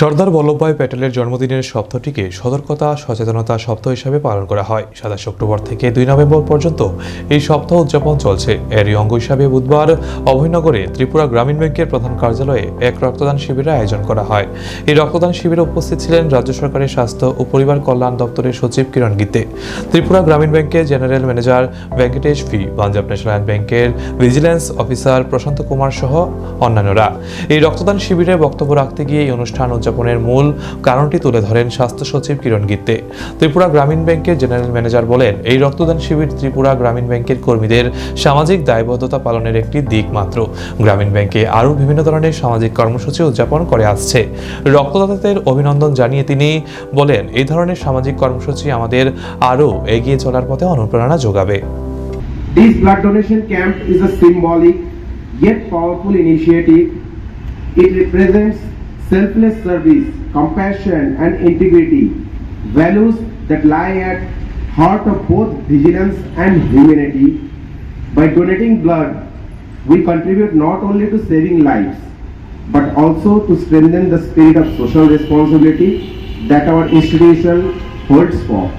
সর্দার বল্লভভাই প্যাটেলের জন্মদিনের সপ্তাহটিকে সতর্কতা, সচেতনতা সপ্তাহ হিসাবে পালন করা হয়। সাতাশ অক্টোবর থেকে দুই নভেম্বর পর্যন্ত এই সপ্তাহ উদযাপন চলছে। এরই অঙ্গ হিসাবে বুধবার অভয়নগরে ত্রিপুরা গ্রামীণ ব্যাংকের প্রধান কার্যালয়ে এক রক্তদান শিবিরের আয়োজন করা হয়। এই রক্তদান শিবিরে উপস্থিত ছিলেন রাজ্য সরকারের স্বাস্থ্য ও পরিবার কল্যাণ দপ্তরের সচিব কিরণ গীতে, ত্রিপুরা গ্রামীণ ব্যাংকের general manager Venkatesh V, Punjab national ব্যাংকের ভিজিল্যান্স অফিসার প্রশান্ত কুমার সহ অন্যান্যরা। এই রক্তদান শিবিরে বক্তব্য রাখতে গিয়ে এই অনুষ্ঠান উদযাপনের মূল কারণটি তুলে ধরেন স্বাস্থ্য সচিব কিরণ গীতে ত্রিপুরা গ্রামীণ ব্যাংকের জেনারেল ম্যানেজার বলেন, এই রক্তদান শিবির ত্রিপুরা গ্রামীণ ব্যাংকের কর্মীদের সামাজিক দায়বদ্ধতা পালনের একটি দিক মাত্র। গ্রামীণ ব্যাংকে আরও বিভিন্ন ধরনের সামাজিক কর্মসূচি উদযাপন করে আসছে। রক্তদাতাদের অভিনন্দন জানিয়ে তিনি বলেন, এই ধরনের সামাজিক কর্মসূচি আমাদের আরও এগিয়ে চলার পথে অনুপ্রেরণা যোগাবে। This blood donation camp is a symbolic yet powerful initiative. It represents selfless service, compassion and integrity, values that lie at heart of both vigilance and humanity. By donating blood, we contribute not only to saving lives, but also to strengthen the spirit of social responsibility that our institution holds for.